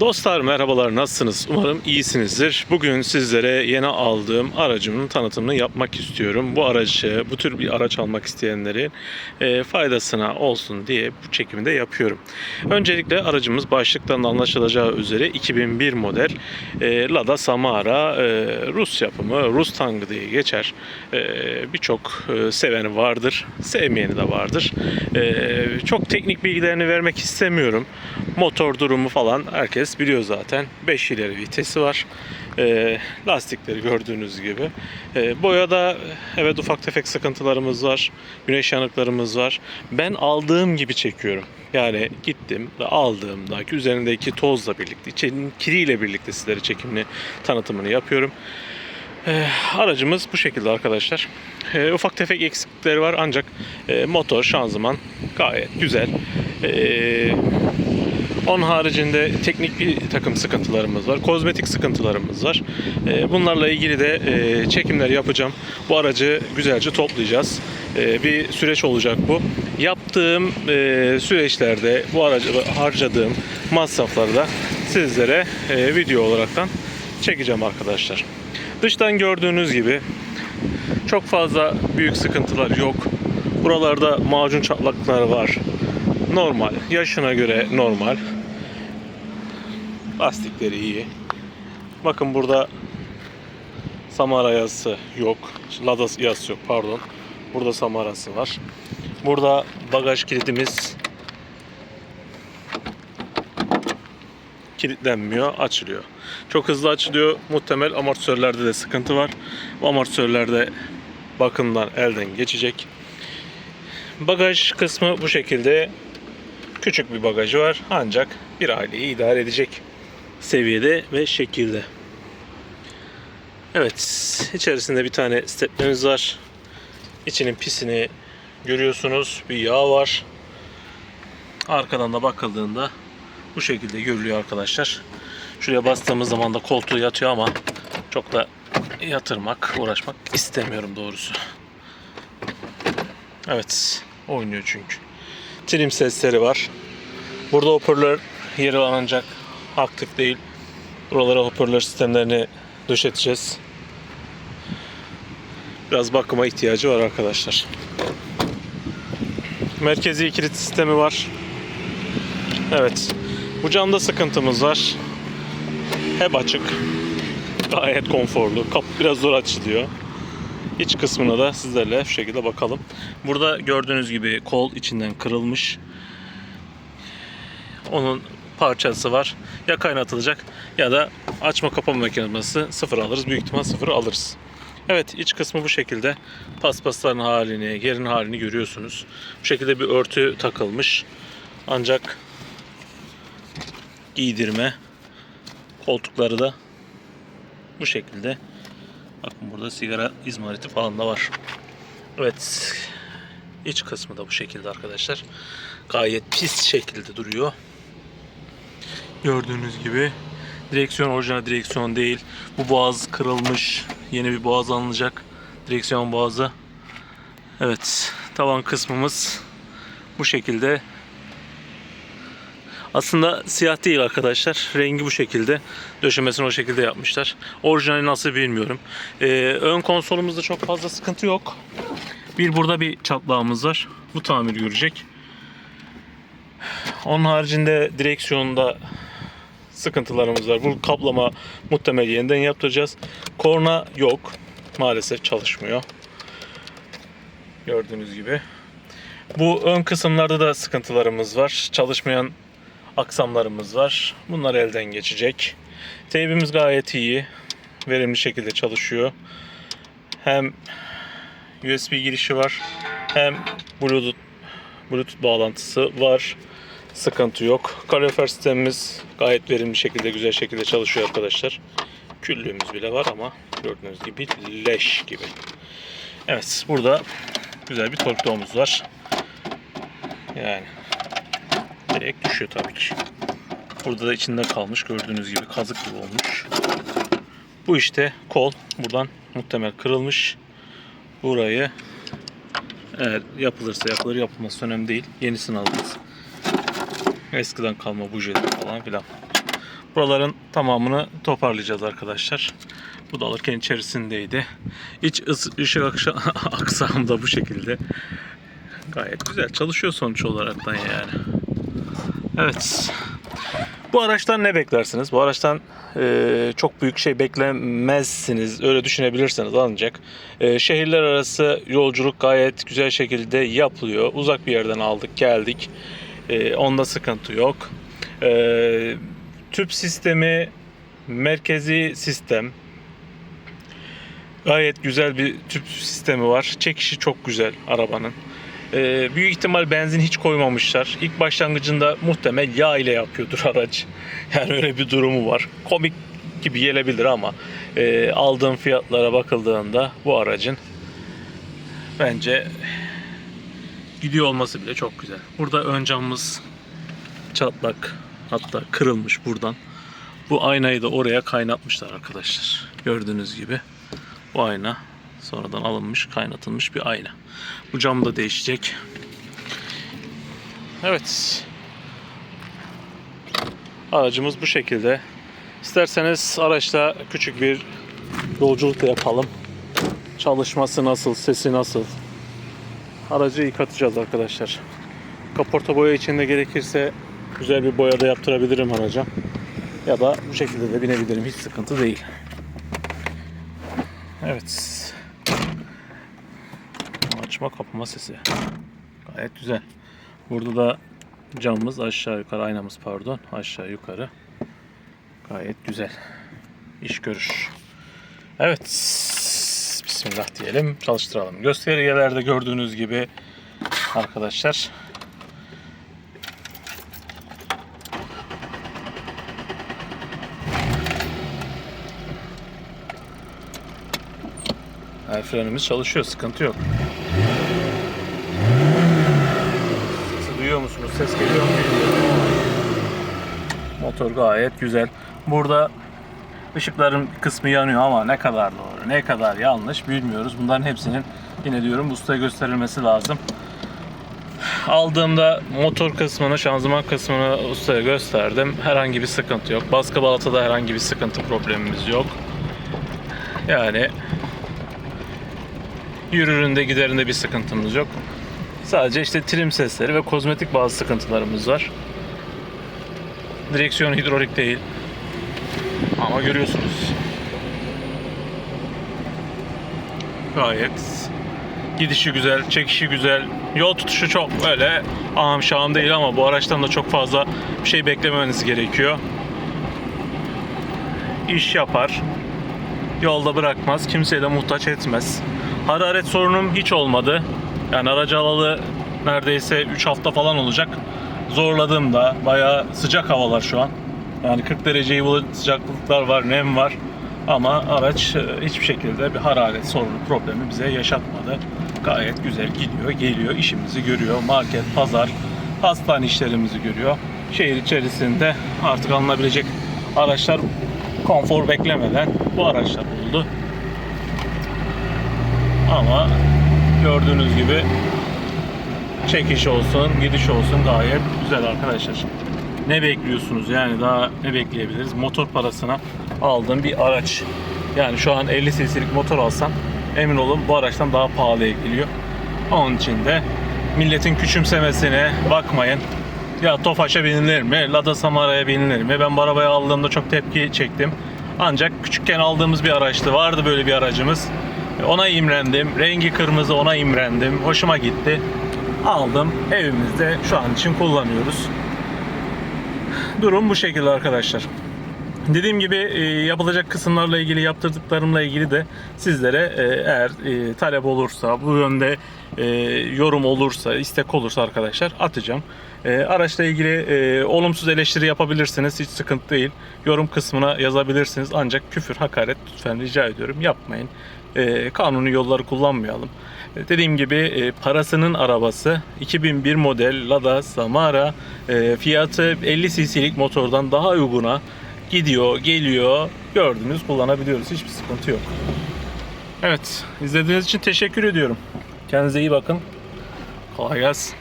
Dostlar merhabalar nasılsınız? Umarım iyisinizdir. Bugün sizlere yeni aldığım aracımın tanıtımını yapmak istiyorum. Bu aracı, bu tür bir araç almak isteyenlerin e, faydasına olsun diye bu çekimi de yapıyorum. Öncelikle aracımız başlıktan anlaşılacağı üzere 2001 model e, Lada Samara e, Rus yapımı, Rus Tangı diye geçer. E, Birçok e, seveni vardır, sevmeyeni de vardır. E, çok teknik bilgilerini vermek istemiyorum. Motor durumu falan herkes biliyor zaten. 5 ileri vitesi var. E, lastikleri gördüğünüz gibi. E, boyada evet ufak tefek sıkıntılarımız var. Güneş yanıklarımız var. Ben aldığım gibi çekiyorum. Yani gittim ve aldığımda üzerindeki tozla birlikte, içinin kiriyle birlikte sizlere çekimini, tanıtımını yapıyorum. E, aracımız bu şekilde arkadaşlar. E, ufak tefek eksiklikleri var ancak e, motor, şanzıman gayet güzel. E, onun haricinde teknik bir takım sıkıntılarımız var. Kozmetik sıkıntılarımız var. Ee, Bunlarla ilgili de e, çekimler yapacağım. Bu aracı güzelce toplayacağız. Ee, Bir süreç olacak bu. Yaptığım e, süreçlerde bu aracı harcadığım masrafları da sizlere e, video olaraktan çekeceğim arkadaşlar. Dıştan gördüğünüz gibi çok fazla büyük sıkıntılar yok. Buralarda macun çatlakları var. Normal. Yaşına göre normal. Lastikleri iyi. Bakın burada Samara yazısı yok. Lada yazısı yok pardon. Burada Samara'sı var. Burada bagaj kilidimiz kilitlenmiyor, açılıyor. Çok hızlı açılıyor. Muhtemel amortisörlerde de sıkıntı var. Bu amortisörlerde bakımdan elden geçecek. Bagaj kısmı bu şekilde küçük bir bagajı var ancak bir aileyi idare edecek seviyede ve şekilde. Evet, içerisinde bir tane steplerimiz var. İçinin pisini görüyorsunuz. Bir yağ var. Arkadan da bakıldığında bu şekilde görülüyor arkadaşlar. Şuraya bastığımız zaman da koltuğu yatıyor ama çok da yatırmak, uğraşmak istemiyorum doğrusu. Evet, oynuyor çünkü. Trim sesleri var. Burada hoparlör yeri ancak aktif değil. Buralara hoparlör sistemlerini döşeteceğiz. Biraz bakıma ihtiyacı var arkadaşlar. Merkezi kilit sistemi var. Evet. Bu camda sıkıntımız var. Hep açık. Gayet konforlu. Kapı biraz zor açılıyor. İç kısmına da sizlerle şu şekilde bakalım. Burada gördüğünüz gibi kol içinden kırılmış. Onun parçası var. Ya kaynatılacak ya da açma kapama mekanizması sıfır alırız. Büyük ihtimal sıfır alırız. Evet iç kısmı bu şekilde. Paspasların halini, yerin halini görüyorsunuz. Bu şekilde bir örtü takılmış. Ancak giydirme koltukları da bu şekilde. Bakın burada sigara izmariti falan da var. Evet. İç kısmı da bu şekilde arkadaşlar. Gayet pis şekilde duruyor. Gördüğünüz gibi direksiyon orijinal direksiyon değil. Bu boğaz kırılmış. Yeni bir boğaz alınacak. Direksiyon boğazı. Evet. Tavan kısmımız bu şekilde. Aslında siyah değil arkadaşlar. Rengi bu şekilde. Döşemesini o şekilde yapmışlar. Orijinali nasıl bilmiyorum. Ee, ön konsolumuzda çok fazla sıkıntı yok. Bir burada bir çatlağımız var. Bu tamir görecek. Onun haricinde direksiyonda sıkıntılarımız var. Bu kaplama muhtemel yeniden yaptıracağız. Korna yok. Maalesef çalışmıyor. Gördüğünüz gibi. Bu ön kısımlarda da sıkıntılarımız var. Çalışmayan aksamlarımız var. Bunlar elden geçecek. Teybimiz gayet iyi. Verimli şekilde çalışıyor. Hem USB girişi var. Hem Bluetooth Bluetooth bağlantısı var. Sıkıntı yok. Kalorifer sistemimiz gayet verimli şekilde, güzel şekilde çalışıyor arkadaşlar. Küllüğümüz bile var ama gördüğünüz gibi leş gibi. Evet, burada güzel bir torpidomuz var. Yani direkt düşüyor tabii ki. Burada da içinde kalmış gördüğünüz gibi kazık gibi olmuş. Bu işte kol buradan muhtemel kırılmış. Burayı eğer yapılırsa yapılır yapılması önemli değil. Yenisini alırız. Eskiden kalma bujiler falan filan. Buraların tamamını toparlayacağız arkadaşlar. Bu da alırken içerisindeydi. İç ışık akşa- aksam da bu şekilde. Gayet güzel çalışıyor sonuç olaraktan yani. Evet. Bu araçtan ne beklersiniz? Bu araçtan e, çok büyük şey beklemezsiniz. Öyle düşünebilirsiniz ancak e, şehirler arası yolculuk gayet güzel şekilde yapılıyor. Uzak bir yerden aldık geldik. E, onda sıkıntı yok. E, tüp sistemi merkezi sistem. Gayet güzel bir tüp sistemi var. Çekişi çok güzel arabanın. Ee, büyük ihtimal benzin hiç koymamışlar. İlk başlangıcında muhtemel yağ ile yapıyordur araç. Yani öyle bir durumu var. Komik gibi gelebilir ama e, aldığım fiyatlara bakıldığında bu aracın bence gidiyor olması bile çok güzel. Burada ön camımız çatlak hatta kırılmış buradan. Bu aynayı da oraya kaynatmışlar arkadaşlar. Gördüğünüz gibi bu ayna sonradan alınmış kaynatılmış bir ayna. Bu cam da değişecek. Evet. Aracımız bu şekilde. İsterseniz araçla küçük bir yolculuk da yapalım. Çalışması nasıl, sesi nasıl? Aracı yıkatacağız arkadaşlar. Kaporta boya içinde gerekirse güzel bir boya da yaptırabilirim araca. Ya da bu şekilde de binebilirim. Hiç sıkıntı değil. Evet. Açma kapama sesi. Gayet güzel. Burada da camımız aşağı yukarı aynamız pardon aşağı yukarı. Gayet güzel. İş görür. Evet. Bismillah diyelim. Çalıştıralım. Göstergelerde gördüğünüz gibi arkadaşlar El frenimiz çalışıyor. Sıkıntı yok. Sesi duyuyor musunuz? Ses geliyor mu Motor gayet güzel. Burada ışıkların kısmı yanıyor ama ne kadar doğru, ne kadar yanlış bilmiyoruz. Bunların hepsinin yine diyorum ustaya gösterilmesi lazım. Aldığımda motor kısmını, şanzıman kısmını ustaya gösterdim. Herhangi bir sıkıntı yok. Baskı balatada herhangi bir sıkıntı problemimiz yok. Yani yürüründe giderinde bir sıkıntımız yok. Sadece işte trim sesleri ve kozmetik bazı sıkıntılarımız var. Direksiyon hidrolik değil. Ama görüyorsunuz. Gayet gidişi güzel, çekişi güzel. Yol tutuşu çok öyle ağam şahım değil ama bu araçtan da çok fazla bir şey beklemeniz gerekiyor. İş yapar. Yolda bırakmaz. Kimseye de muhtaç etmez. Hararet sorunum hiç olmadı. Yani aracı alalı neredeyse 3 hafta falan olacak. Zorladığımda bayağı sıcak havalar şu an. Yani 40 dereceyi bulan sıcaklıklar var, nem var. Ama araç e, hiçbir şekilde bir hararet sorunu, problemi bize yaşatmadı. Gayet güzel gidiyor, geliyor, işimizi görüyor. Market, pazar, hastane işlerimizi görüyor. Şehir içerisinde artık alınabilecek araçlar konfor beklemeden bu araçlar oldu. Ama gördüğünüz gibi çekiş olsun, gidiş olsun gayet güzel arkadaşlar. Ne bekliyorsunuz yani daha ne bekleyebiliriz? Motor parasına aldığım bir araç. Yani şu an 50 cc'lik motor alsam emin olun bu araçtan daha pahalıya geliyor. Onun için de milletin küçümsemesine bakmayın. Ya Tofaş'a binilir mi? Lada Samara'ya binilir mi? Ben bu arabayı aldığımda çok tepki çektim. Ancak küçükken aldığımız bir araçtı. Vardı böyle bir aracımız. Ona imrendim. Rengi kırmızı ona imrendim. Hoşuma gitti. Aldım. Evimizde şu an için kullanıyoruz. Durum bu şekilde arkadaşlar. Dediğim gibi e, yapılacak kısımlarla ilgili yaptırdıklarımla ilgili de sizlere e, eğer e, talep olursa bu yönde yorum olursa istek olursa arkadaşlar atacağım. Araçla ilgili olumsuz eleştiri yapabilirsiniz hiç sıkıntı değil. Yorum kısmına yazabilirsiniz ancak küfür hakaret lütfen rica ediyorum yapmayın. E, kanuni yolları kullanmayalım. E, Dediğim gibi e, parasının arabası 2001 model Lada Samara e, fiyatı 50 cc'lik motordan daha uyguna gidiyor, geliyor. Gördünüz, kullanabiliyoruz. Hiçbir sıkıntı yok. Evet, izlediğiniz için teşekkür ediyorum. Kendinize iyi bakın. Kolay gelsin.